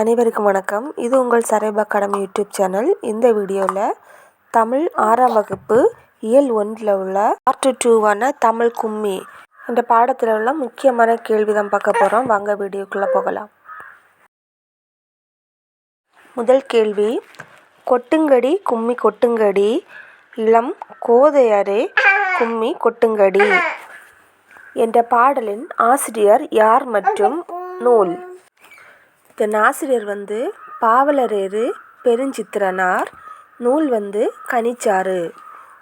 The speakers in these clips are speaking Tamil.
அனைவருக்கும் வணக்கம். இது உங்கள் சரைப் அகாடமி யூடியூப் சேனல். இந்த வீடியோவில் தமிழ் ஆறாம் வகுப்பு இயல் ஒன்றில் உள்ள பார்ட் டூவான தமிழ் கும்மி இந்த பாடத்தில் உள்ள முக்கியமான கேள்வி தான் பார்க்க போகிறோம் வாங்க வீடியோக்குள்ளே போகலாம். முதல் கேள்வி கொட்டுங்கடி கும்மி கொட்டுங்கடி இளம் கோதையரே கும்மி கொட்டுங்கடி என்ற பாடலின் ஆசிரியர் யார் மற்றும் நூல்? இதன் ஆசிரியர் வந்து பாவலரேறு பெருஞ்சித்திரனார். நூல் வந்து கனிச்சாறு.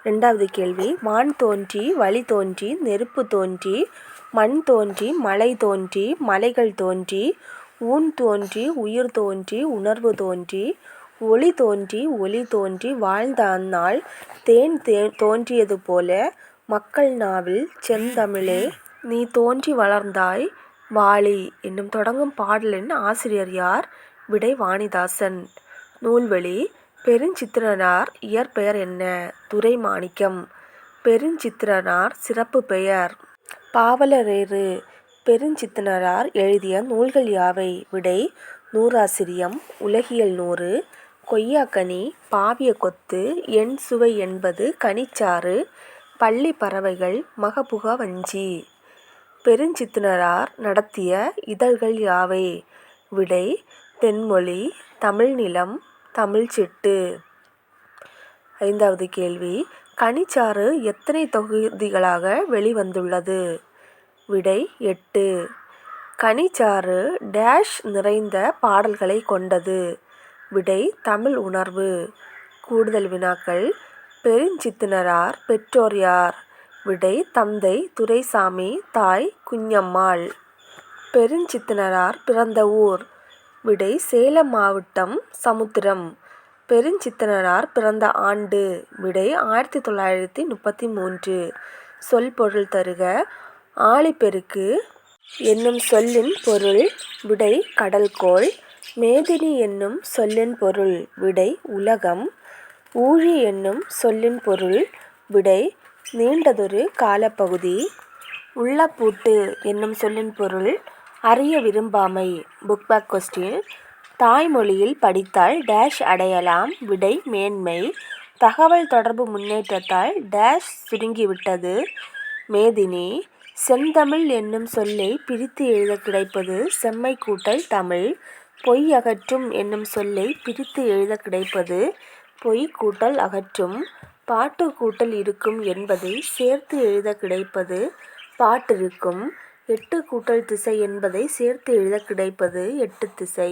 ரெண்டாவது கேள்வி. வான் தோன்றி வழி தோன்றி நெருப்பு தோன்றி மண் தோன்றி மலை தோன்றி மலைகள் தோன்றி ஊன் தோன்றி உயிர் தோன்றி உணர்வு தோன்றி ஒளி தோன்றி ஒளி தோன்றி வாழ்ந்த அந்நாள் தேன் தே தோன்றியது போல மக்கள் நாவில் செந்தமிழே நீ தோன்றி வளர்ந்தாய் வாளி என்னும் தொடங்கும் பாடலின் ஆசிரியர் யார்? விடை வாணிதாசன் நூல்வழி பெருஞ்சித்திரனார் இயற்பெயர் என்ன? துரைமாணிக்கம். பெருஞ்சித்திரனார் சிறப்பு பெயர். பாவலரேறு பெருஞ்சித்திரனார் எழுதிய நூல்கள் யாவை? விடை நூறாசிரியம் உலகியல் நூறு கொய்யாக்கனி பாவிய கொத்து எண் சுவை என்பது கனிச்சாறு பள்ளி பறவைகள் மகபுகா வஞ்சி. பெருஞ்சித்திரனார் நடத்திய இதழ்கள் யாவை? விடை தென்மொழி தமிழ்நிலம் தமிழ்ச்சிட்டு. ஐந்தாவது கேள்வி கனிச்சாறு எத்தனை தொகுதிகளாக வெளிவந்துள்ளது? விடை எட்டு. கனிச்சாறு டேஷ் நிறைந்த பாடல்களை கொண்டது. விடை தமிழ் உணர்வு. கூடுதல் வினாக்கள் பெருஞ்சித்திரனார் பெற்றோர் யார்? விடை தந்தை துரைசாமி தாய் குஞ்சம்மாள். பெருஞ்சித்தினரார் பிறந்த ஊர். விடை சேலம் மாவட்டம் சமுத்திரம். பெருஞ்சித்தினரார் பிறந்த ஆண்டு. விடை ஆயிரத்தி தொள்ளாயிரத்தி முப்பத்தி மூன்று. சொல் பொருள் தருக. ஆழிப்பெருக்கு என்னும் சொல்லின் பொருள். விடை கடல்கோள். மேதினி என்னும் சொல்லின் பொருள். விடை உலகம். ஊழி என்னும் சொல்லின் பொருள். விடை நீண்டதொரு காலப்பகுதி. உள்ளப்பூட்டு என்னும் சொல்லின் பொருள் அறிய விரும்பாமை. புக் பேக் கொஸ்டின் தாய்மொழியில் படித்தால் டேஷ் அடையலாம். விடை மேன்மை. தகவல் தொடர்பு முன்னேற்றத்தால் டேஷ் சுருங்கிவிட்டது. மேதினி. செந்தமிழ் என்னும் சொல்லை பிரித்து எழுத கிடைப்பது செம்மை கூட்டல் தமிழ். பொய் அகற்றும் என்னும் சொல்லை பிரித்து எழுத கிடைப்பது பொய் கூட்டல் அகற்றும். பாட்டு கூட்டல் இருக்கும் என்பதை சேர்த்து எழுத கிடைப்பது பாட்டிருக்கும். எட்டு கூட்டல் திசை என்பதை சேர்த்து எழுத கிடைப்பது எட்டு திசை.